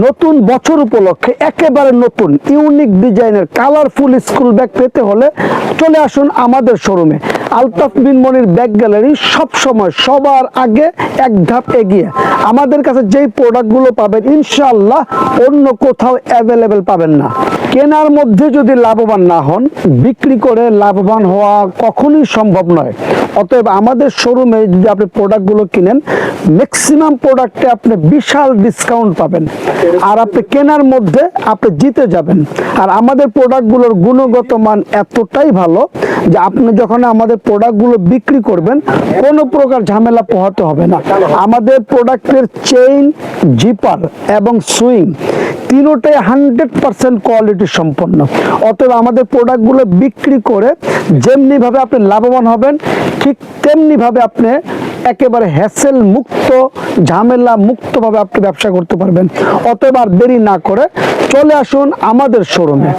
নতুন বছর উপলক্ষে একেবারে নতুন ইউনিক ডিজাইনের কালারফুল স্কুল ব্যাগ পেতে হলে চলে আসুন আমাদের শোরুমে আলতাফ বিন মনির গ্যালারি সব সময়, সবার আগে এক ধাপ এগিয়ে। আমাদের কাছে যেই প্রোডাক্টগুলো পাবেন, ইনশাআল্লাহ অন্য কোথাও অ্যাভেলেবেল পাবেন না। কেনার মধ্যে যদি লাভবান না হন, বিক্রি করে লাভবান হওয়া কখনোই সম্ভব নয়। অতএব আমাদের শোরুমে যদি আপনি প্রোডাক্টগুলো কিনেন ম্যাক্সিমাম প্রোডাক্টে আপনি বিশাল ডিসকাউন্ট পাবেন। আর আপনি কেনার মধ্যে আপনি জিতে যাবেন। আর আমাদের প্রোডাক্টগুলোর গুণগত মান এতটাই ভালো যে আপনি যখন আমাদের প্রোডাক্টগুলো বিক্রি করবেন, কোনো প্রকার ঝামেলা পোহাতে হবে না। আমাদের প্রোডাক্টের চেইন জিপার এবং সুইং তিনোটাই হান্ড্রেড পার্সেন্ট কোয়ালিটি সম্পন্ন। অতএব আমাদের প্রোডাক্টগুলো বিক্রি করে যেমনিভাবে আপনি লাভবান হবেন, ঠিক তেমনিভাবে আপনি একেবারে হ্যাসেল মুক্ত, ঝামেলা মুক্তভাবে আপনি ব্যবসা করতে পারবেন। অতএব আর দেরি না করে চলে আসুন আমাদের শোরুমে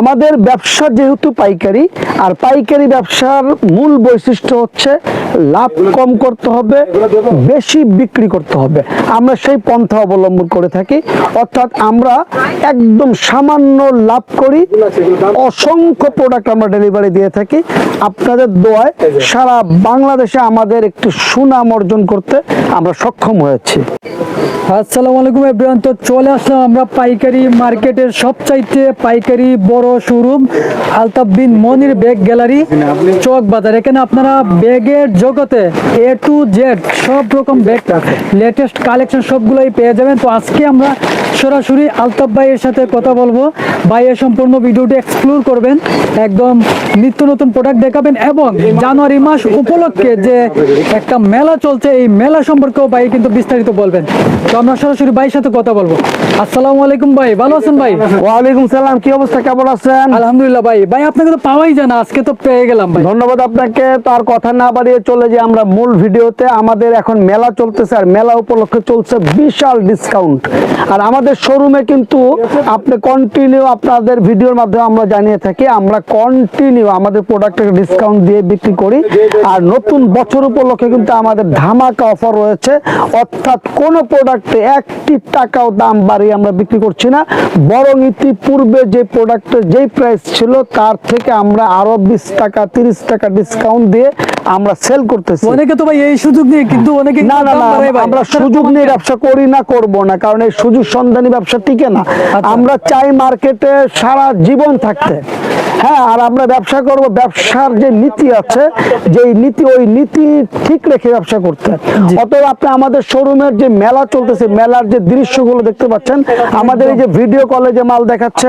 আমাদের ব্যবসা যেহেতু পাইকারি, আর পাইকারি ব্যবসার মূল বৈশিষ্ট্য হচ্ছে লাভ কম করতে হবে, বেশি বিক্রি করতে হবে। আমরা সেই পন্থা অবলম্বন করে থাকি। অর্থাৎ আমরা একদম সামান্য লাভ করি, অসংখ্য প্রোডাক্ট আমরা ডেলিভারি দিয়ে থাকি। আপনাদের দোয়ায় সারা বাংলাদেশে আমাদের একটি সুনাম অর্জন করতে আমরা সক্ষম হয়েছি। আসসালামু আলাইকুম এভরিওয়ান চলে আসলাম আমরা পাইকারি মার্কেটের সবচাইতে পাইকারি বড় showroom Altaf bin Monir bag gallery, Chawk Bazar. এখানে আপনারা ব্যাগের জগতে এ টু জেড সব রকম ব্যাগ লেটেস্ট কালেকশন সবগুলোই পেয়ে যাবেন। তো আজকে আমরা সরাসরি আলতাফ ভাইয়ের সাথে কথা বলব। ভাইয়ের সম্পূর্ণ ভিডিওটি এক্সপ্লোর করবেন। একদম নিত্য নতুন প্রোডাক্ট দেখাবেন এবং জানুয়ারি মাস উপলক্ষে যে একটা মেলা চলছে, এই মেলা সম্পর্কেও ভাই কিন্তু বিস্তারিত বলবেন। তো আমরা সরাসরি ভাইয়ের সাথে কথা বলব। আসসালামু আলাইকুম ভাই, ভালো আছেন ভাই? ওয়ালাইকুম সালাম, কি অবস্থা? কেমন আছেন? আলহামদুলিল্লাহ ভাই। ভাই আপনাকে তো পাওয়াই যায় না আজকে তো পেয়ে গেলাম ভাই। ধন্যবাদ আপনাকে। তার কথা না বাড়িয়ে চলে যে আমরা মূল ভিডিওতে। আমাদের এখন মেলা চলতেছে আর মেলা উপলক্ষে চলছে বিশাল ডিসকাউন্ট আর আমাদের শোরুমে কিন্তু আপনি কন্টিনিউ আপনাদের ভিডিওর মাধ্যমে আমরা জানিয়ে থাকি আমরা কন্টিনিউ আমাদের প্রোডাক্টের ডিসকাউন্ট দিয়ে বিক্রি করি। আর নতুন বছর উপলক্ষে কিন্তু আমাদের ধামাকা অফার রয়েছে। অর্থাৎ কোন প্রোডাক্টে একটি টাকাও দাম বাড়িয়ে আমরা বিক্রি করছি না। বরং ইতিপূর্বে যে প্রোডাক্টের যেই প্রাইস ছিল তার থেকে আমরা আরও বিশ টাকা তিরিশ টাকা ডিসকাউন্ট দিয়ে আমরা সেল করতেছি। অনেকে তো ভাই এই সুযোগ নিয়ে কিন্তু অনেকে না না না আমরা সুযোগ নিয়ে ব্যবসা করি না করব না কারণ এই সুযোগ সন্ধানী ব্যবসা টিকে না। আচ্ছা। আমরা চাই মার্কেটে সারা জীবন থাকতে। হ্যাঁ আর আমরা ব্যবসা করব ব্যবসার যে নীতি আছে যে নীতি ওই নীতি ঠিক রেখে ব্যবসা করতে। অতএব আপনি আমাদের শোরুমের যে মেলা চলতেছে মেলার যে দৃশ্যগুলো দেখতে পাচ্ছেন আমাদের এই যে ভিডিও কলে যে মাল দেখাচ্ছে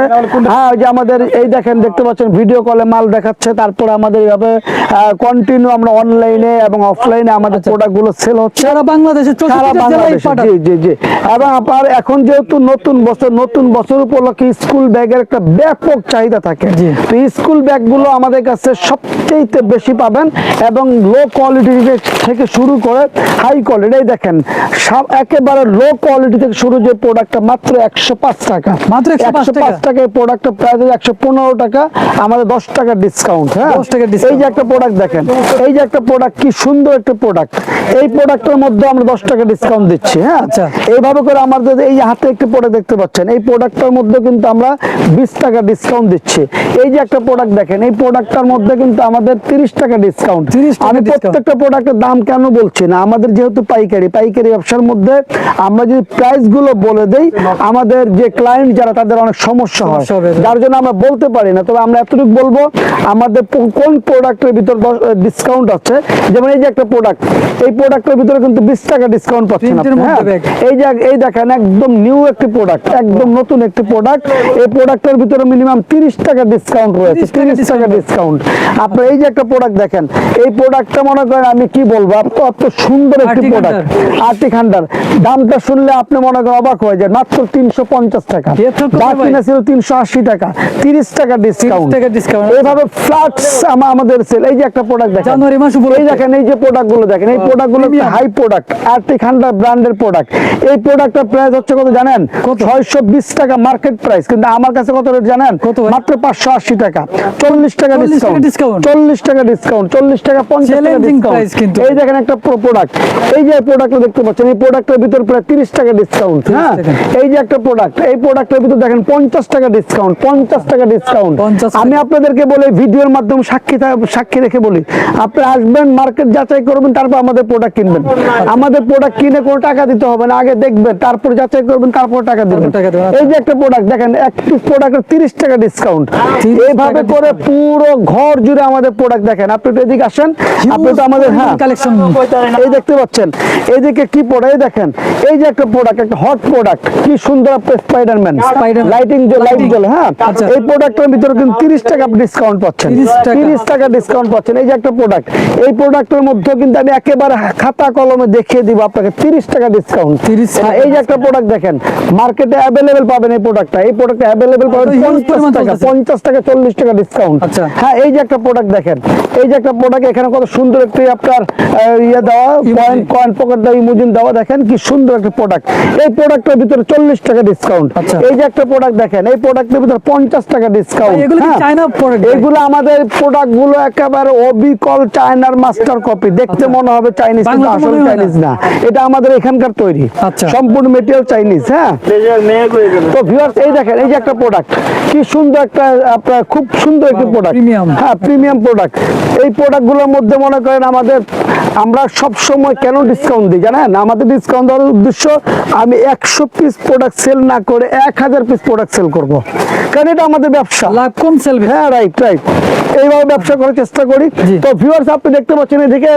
হ্যাঁ ওই যে আমাদের এই দেখেন দেখতে পাচ্ছেন ভিডিও কলে মাল দেখাচ্ছে তারপরে আমাদের এইভাবে কন্টিনিউ আমরা অনলাইনে এবং অফলাইনে আমাদের আচ্ছা। প্রোডাক্টগুলো সেল হচ্ছে। সারা বাংলাদেশে সারা বাংলাদেশে। জি জি জি। এবং আপনার এখন যেহেতু নতুন বছর নতুন বছর উপলক্ষে স্কুল ব্যাগের একটা ব্যাপক চাহিদা থাকে। জি। তো স্কুল ব্যাগগুলো আমাদের কাছে সবচেয়ে বেশি পাবেন এবং লো কোয়ালিটি থেকে শুরু করে হাই কোয়ালিটি দেখেন সব একেবারে লো কোয়ালিটি থেকে শুরু যে প্রোডাক্টটা মাত্র একশো পাঁচ টাকা মাত্র 105 টাকা? পাঁচ টাকা এই প্রোডাক্টের প্রাইস একশো পনেরো টাকা আমাদের দশ টাকা ডিসকাউন্ট হ্যাঁ 10 টাকা। এই যে একটা প্রোডাক্ট দেখেন এই যে একটা প্রোডাক্ট কি সুন্দর একটা প্রোডাক্ট এই প্রোডাক্টের মধ্যে আমরা দশ টাকা ডিসকাউন্ট দিচ্ছি হ্যাঁ আচ্ছা। এইভাবে করে আমাদের এই হাতে একটা প্রোডাক্ট দেখতে পাচ্ছেন এই প্রোডাক্টটার মধ্যে কিন্তু আমরা বিশ টাকা ডিসকাউন্ট দিচ্ছি এই যে একটা প্রোডাক্ট দেখেন এই প্রোডাক্টটার মধ্যে কিন্তু আমাদের তিরিশ টাকা ডিসকাউন্ট আমি প্রত্যেকটা প্রোডাক্টের দাম কেন বলছি না? আমাদের যেহেতু পাইকারি পাইকারি ব্যবসার মধ্যে আমরা যদি প্রাইসগুলো বলে দেই আমাদের যে ক্লায়েন্ট যারা তাদের অনেক সমস্যা হয়। যার জন্য আমরা বলতে পারি না। তবে আমরা এতটুকু বলব আমাদের কোন প্রোডাক্টের ভিতর ডিসকাউন্ট আছে? যেমন এই যে একটা প্রোডাক্ট এই প্রোডাক্টের ভিতরে কিন্তু বিশ টাকা ডিসকাউন্ট পাচ্ছেন হ্যাঁ? এই যে এই দেখেন একদম নিউ একটি প্রোডাক্ট একদম নতুন একটি প্রোডাক্ট এই প্রোডাক্টের ভিতরে মিনিমাম তিরিশ টাকা ডিসকাউন্ট রয়েছে তিরিশ টাকা ডিসকাউন্ট আপনার এই যে একটা প্রোডাক্ট দেখেন এই প্রোডাক্টটা মনে করেন আমি কি বলব এত এত সুন্দর একটি প্রোডাক্ট আর্টিক হান্ডার। দামটা শুনলে আপনি মনে করেন অবাক হয়ে যায় মাত্র তিনশো পঞ্চাশ টাকা। যা কিনা ছিল তিনশো আশি টাকা। তিরিশ টাকা ডিসকাউন্ট এইভাবে ফ্ল্যাটস আমাদের সেল এই যে একটা প্রোডাক্ট দেখেন। জানুয়ারি মাস উপলক্ষে। এই দেখেন এই যে প্রোডাক্টগুলো দেখেন এই প্রোডাক্টগুলো। হাই প্রোডাক্ট আর্টিক হান্ডার ব্র্যান্ডের প্রোডাক্ট এই প্রোডাক্টের প্রাইস হচ্ছে কত জানেন? ছয়শো বিশ টাকা মার্কেট প্রাইস কিন্তু আমার কাছে কত রেট জানেন? মাত্র পাঁচশো আশি টাকা। টাকা। চল্লিশ টাকা ডিসকাউন্ট চল্লিশ টাকা ডিসকাউন্ট চল্লিশ টাকা পঞ্চাশ টাকা ডিসকাউন্ট। এই দেখেন একটা প্রোডাক্ট এই যে প্রোডাক্টটা দেখতে পাচ্ছেন এই প্রোডাক্টের ভিতর প্রায় তিরিশ টাকা ডিসকাউন্ট হ্যাঁ? এই যে একটা প্রোডাক্ট এই প্রোডাক্টের ভিতর দেখেন পঞ্চাশ টাকা ডিসকাউন্ট পঞ্চাশ টাকা ডিসকাউন্ট আমি আপনাদেরকে বলে ভিডিওর মাধ্যমে সাক্ষী সাক্ষী রেখে বলি আপনি আসবেন মার্কেট যাচাই করবেন তারপর আমাদের প্রোডাক্ট কিনবেন। আমাদের প্রোডাক্ট কিনে কোনো টাকা দিতে হবে না আগে দেখবেন তারপর যাচাই করবেন তারপর টাকা দিবেন। এই যে একটা প্রোডাক্ট দেখেন এক পিস প্রোডাক্টের তিরিশ টাকা ডিসকাউন্ট 30 এইভাবে করে পুরো ঘর জুড়ে আমাদের প্রোডাক্ট দেখেন। আপনি একটু এদিকে আসেন আপনি তো আমাদের হ্যাঁ। কালেকশন এই দেখতে পাচ্ছেন এইদিকে কি প্রোডাক্ট এই দেখেন এই যে একটা প্রোডাক্ট একটা হট প্রোডাক্ট কি সুন্দর একটা স্পাইডারম্যান লাইটিং লাইট Lighting। জ্বলে হ্যাঁ। আচ্ছা। এই প্রোডাক্টের ভিতরে কিন্তু 30 টাকা ডিসকাউন্ট পাচ্ছেন। 30 টাকা। ডিসকাউন্ট পাচ্ছেন। এই যে একটা প্রোডাক্ট এই প্রোডাক্টের মধ্যে কিন্তু আমি একেবারে খাতা কলমে দেখিয়ে দিব আপনাকে 30 টাকা ডিসকাউন্ট 30 টাকা। এই যে একটা প্রোডাক্ট দেখেন মার্কেটে অ্যাভেলেবেল পাবেন এই প্রোডাক্টটা এই প্রোডাক্ট অ্যাভেলেবেল পাবেন তো huge 50 টাকা চলতেছে। 50 টাকা 40 টাকা ডিসকাউন্ট আচ্ছা। হ্যাঁ এই যে একটা প্রোডাক্ট দেখেন এই যে একটা প্রোডাক্ট এখানে কত সুন্দর একটি আপনার ইয়ে দেওয়া পয়েন্ট কয়েন পকেট দেওয়া ইমোজিন দেওয়া দেখেন কি সুন্দর একটা প্রোডাক্ট এই প্রোডাক্টের ভিতরে চল্লিশ টাকা ডিসকাউন্ট আচ্ছা। এই যে একটা প্রোডাক্ট দেখেন এই প্রোডাক্টের ভিতরে পঞ্চাশ টাকা ডিসকাউন্ট এগুলো কি চায়না প্রোডাক্ট এগুলো আমাদের প্রোডাক্টগুলো একেবারে অবিকল চায়নার মাস্টার কপি দেখতে আচ্ছা। মনে হবে চাইনিজ কিন্তু আসলে হয়। চাইনিজ না। এটা আমাদের এখানকার তৈরি। আচ্ছা। সম্পূর্ণ মেটেরিয়াল চাইনিজ হ্যাঁ। তো ভিউয়ার্স এই দেখেন এই যে একটা প্রোডাক্ট কি সুন্দর একটা আপনার খুব সুন্দর একটি প্রোডাক্ট প্রিমিয়াম হ্যাঁ প্রিমিয়াম প্রোডাক্ট এই প্রোডাক্টগুলোর মধ্যে মনে করেন আমাদের আমরা সব সময় কেন ডিসকাউন্ট দিই জানেন? আমাদের ডিসকাউন্ট দেওয়ার উদ্দেশ্য আমি একশো পিস প্রোডাক্ট সেল না করে এক হাজার পিস প্রোডাক্ট সেল করব। কারণ এটা আমাদের ব্যবসা। লাভ কম সেল হ্যাঁ রাইট রাইট এইভাবে ব্যবসা করার চেষ্টা করি। তো ভিউয়ার্স আপনি দেখতে পাচ্ছেন এদিকে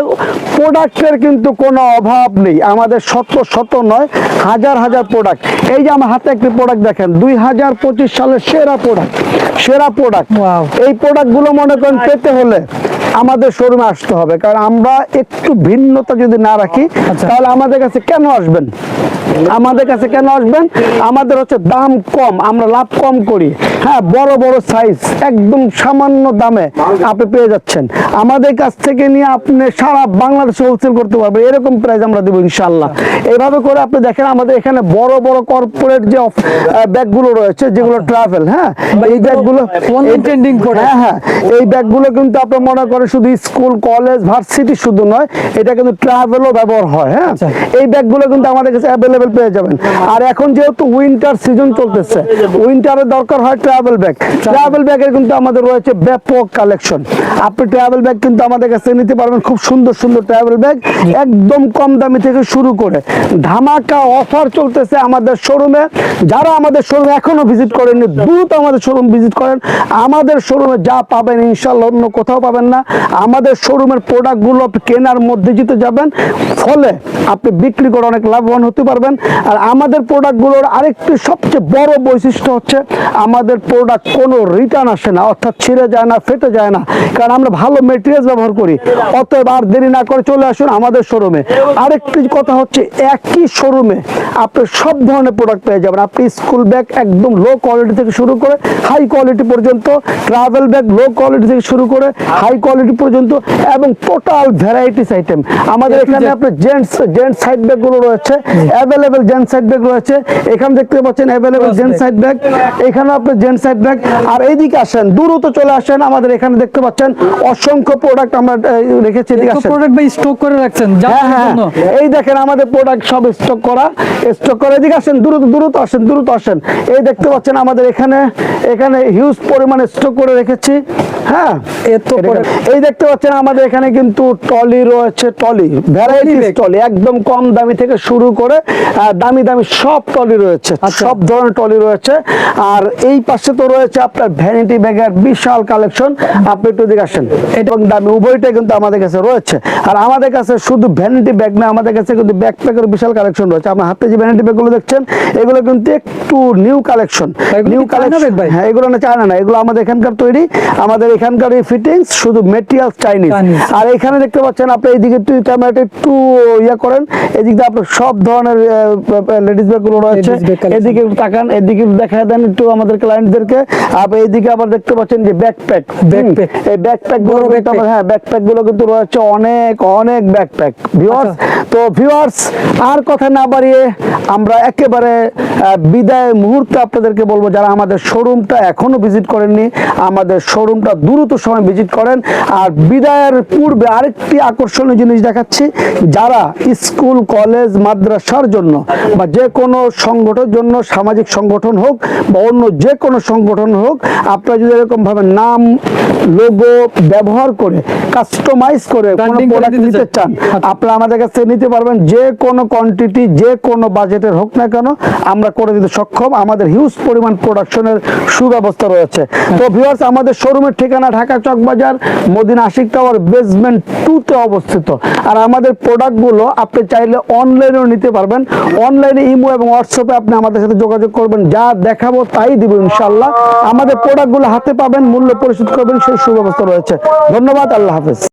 প্রোডাক্টের কিন্তু কোনো অভাব নেই। আমাদের শত শত নয় হাজার হাজার প্রোডাক্ট এই যে আমার হাতে একটি প্রোডাক্ট দেখেন দুই হাজার পঁচিশ সালের সেরা প্রোডাক্ট সেরা প্রোডাক্ট. এই প্রোডাক্টগুলো মনে করেন পেতে হলে আমাদের শোরুমে আসতে হবে। কারণ আমরা একটু ভিন্নতা যদি না রাখি আচ্ছা। তাহলে আমাদের কাছে কেন আসবেন? আমাদের কাছে কেন আসবেন? আমাদের হচ্ছে দাম কম আমরা লাভ কম করি। হ্যাঁ বড় বড় সাইজ একদম সামান্য দামে আপনি পেয়ে যাচ্ছেন। আমাদের কাছ থেকে নিয়ে আপনি সারা বাংলাদেশে হোলসেল করতে পারবেন। এরকম প্রাইস আমরা দেবো ইনশাল্লাহ এইভাবে করে আপনি দেখেন আমাদের এখানে বড় বড় কর্পোরেট যে ব্যাগগুলো রয়েছে যেগুলো ট্রাভেল হ্যাঁ এই ব্যাগগুলো Online এই- trending হ্যাঁ হ্যাঁ এই ব্যাগগুলো কিন্তু আপনি মনে করেন শুধু স্কুল কলেজ ভার্সিটি শুধু নয় এটা কিন্তু ট্রাভেলও ব্যবহার হয় হ্যাঁ? আচ্ছা। এই ব্যাগগুলো কিন্তু আমাদের কাছে অ্যাভেলেবেল পেয়ে যাবেন। আর এখন যেহেতু উইন্টার সিজন চলতেছে উইন্টারের দরকার হয় ট্রাভেল ব্যাগ ট্রাভেল ব্যাগের কিন্তু আমাদের রয়েছে ব্যাপক কালেকশন আপনি ট্রাভেল ব্যাগ কিন্তু আমাদের কাছে নিতে পারবেন খুব সুন্দর সুন্দর ট্রাভেল ব্যাগ একদম কম দামি থেকে শুরু করে। ধামাকা অফার চলতেছে আমাদের শোরুমে যারা আমাদের শোরুম এখনও ভিজিট করেননি দ্রুত আমাদের শোরুম ভিজিট করেন। আমাদের শোরুমে যা পাবেন ইনশাল্লাহ অন্য কোথাও পাবেন না। আমাদের শোরুমের প্রোডাক্টগুলো কেনার মধ্যে জিতে যাবেন। ফলে আপনি বিক্রি করে অনেক লাভবান হতে পারবেন। আর আমাদের প্রোডাক্টগুলোর আরেকটি সবচেয়ে বড় বৈশিষ্ট্য হচ্ছে, আমাদের প্রোডাক্ট কোনো রিটার্ন আসে না, অর্থাৎ ছিঁড়ে যায় না, ফেটে যায় না। কারণ আমরা ভালো মেটেরিয়াল ব্যবহার করি। অতএব আর দেরি না করে চলে আসুন আমাদের শোরুমে আরেকটি কথা হচ্ছে, একই শোরুমে আপনি সব ধরনের প্রোডাক্ট পেয়ে যাবেন। আপনি স্কুল ব্যাগ একদম লো কোয়ালিটি থেকে শুরু করে হাই কোয়ালিটি পর্যন্ত ট্রাভেল ব্যাগ লো কোয়ালিটি থেকে শুরু করে হাই কোয়ালিটি পর্যন্ত এবং টোটাল ভ্যারাইটিস আইটেম আমাদের এখানে আপনার জেন্টস জেন্টস সাইড ব্যাগগুলো রয়েছে। অ্যাভেলেবেল জেন্টস সাইড ব্যাগ রয়েছে। এখানে দেখতে পাচ্ছেন অ্যাভেলেবেল জেন্টস সাইড ব্যাগ এখানে আপনার জেন্টস সাইড ব্যাগ আর এইদিকে আসেন দ্রুত চলে আসেন। আমাদের এখানে দেখতে পাচ্ছেন অসংখ্য প্রোডাক্ট আমরা রেখেছি। এদিকে আসেন। প্রোডাক্ট ভাই স্টক করে রাখছেন হ্যাঁ হ্যাঁ এই দেখেন আমাদের প্রোডাক্ট সব স্টক করা। স্টক করা। এদিকে আসেন দ্রুত দ্রুত আসেন দ্রুত আসেন। এই দেখতে পাচ্ছেন আমাদের এখানে এখানে হিউজ পরিমাণে স্টক করে রেখেছি। হ্যাঁ। এত। এই দেখতে পাচ্ছেন আমাদের এখানে কিন্তু টলি রয়েছে টলি ভ্যারাইটি bag। টলি একদম কম দামি থেকে শুরু করে দামি দামি সব টলি রয়েছে আচ্ছা। সব ধরনের টলি রয়েছে। আর এই পাশে তো রয়েছে আপনার ভ্যানিটি ব্যাগের বিশাল কালেকশন। আপনি একটু দিকে আসেন। এবং দামি উভয়টাই কিন্তু আমাদের কাছে রয়েছে। আর আমাদের কাছে শুধু ভ্যানিটি ব্যাগ না আমাদের কাছে কিন্তু ব্যাকপ্যাকের বিশাল কালেকশন রয়েছে। আপনার হাতে যে ভ্যানিটি ব্যাগগুলো দেখছেন এগুলো কিন্তু একটু নিউ কালেকশন নিউ কালেকশন? হ্যাঁ এগুলো না চায় না এগুলো আমাদের এখানকার তৈরি। আমাদের এখানকার এই ফিটিংস শুধু মেটেরিয়াল চাইনিজ। আর এখানে দেখতে পাচ্ছেন আপনি এইদিকে একটু ক্যামেরাটা একটু ইয়ে করেন এদিক দিয়ে আপনার সব ধরনের লেডিস রয়েছে। এদিকে তাকান এদিকে দেখা দেন একটু আমাদের ক্লায়েন্টদেরকে আর এইদিকে আবার দেখতে পাচ্ছেন যে ব্যাকপ্যাক। এই ব্যাকপ্যাকগুলো কিন্তু হ্যাঁ ব্যাকপ্যাকগুলো কিন্তু রয়েছে অনেক অনেক ব্যাকপ্যাক ভিউয়ার্স আচ্ছা। তো ভিউয়ার্স আর কথা না বাড়িয়ে আমরা একেবারে বিদায় মুহূর্তে আপনাদেরকে বলব যারা আমাদের শোরুমটা এখনও ভিজিট করেননি আমাদের শোরুমটা দ্রুত সময় ভিজিট করেন আর বিদায়ের পূর্বে আরেকটি আকর্ষণীয় জিনিস দেখাচ্ছি যারা স্কুল কলেজ মাদ্রাসার জন্য বা যে কোনো সংগঠনের জন্য সামাজিক সংগঠন হোক বা অন্য যে কোনো সংগঠন হোক আপনারা যদি এরকম ভাবে নাম লোগো ব্যবহার করে কাস্টমাইজ করে কোনো প্রোডাক্ট নিতে চান। চান আপনারা আমাদের কাছ থেকে নিতে পারবেন যে কোনো কোয়ান্টিটি যে কোনো বাজেটের হোক না কেন আমরা করে দিতে সক্ষম আমাদের হিউজ পরিমাণ প্রোডাকশনের সুব্যবস্থা রয়েছে তো ভিউয়ার্স আমাদের শোরুমের ঠিকানা Dhaka Chawkbazar Madina Ashik tower basement two তে অবস্থিত। আর আমাদের প্রোডাক্টগুলো আপনি চাইলে অনলাইনেও নিতে পারবেন। অনলাইনে ইমো এবং হোয়াটসঅ্যাপে আপনি আমাদের সাথে যোগাযোগ করবেন। যা দেখাবো তাই দিব ইনশাল্লাহ আমাদের প্রোডাক্টগুলো হাতে পাবেন, মূল্য পরিশোধ করবেন, সেই সুব্যবস্থা রয়েছে। ধন্যবাদ, আল্লাহ হাফেজ।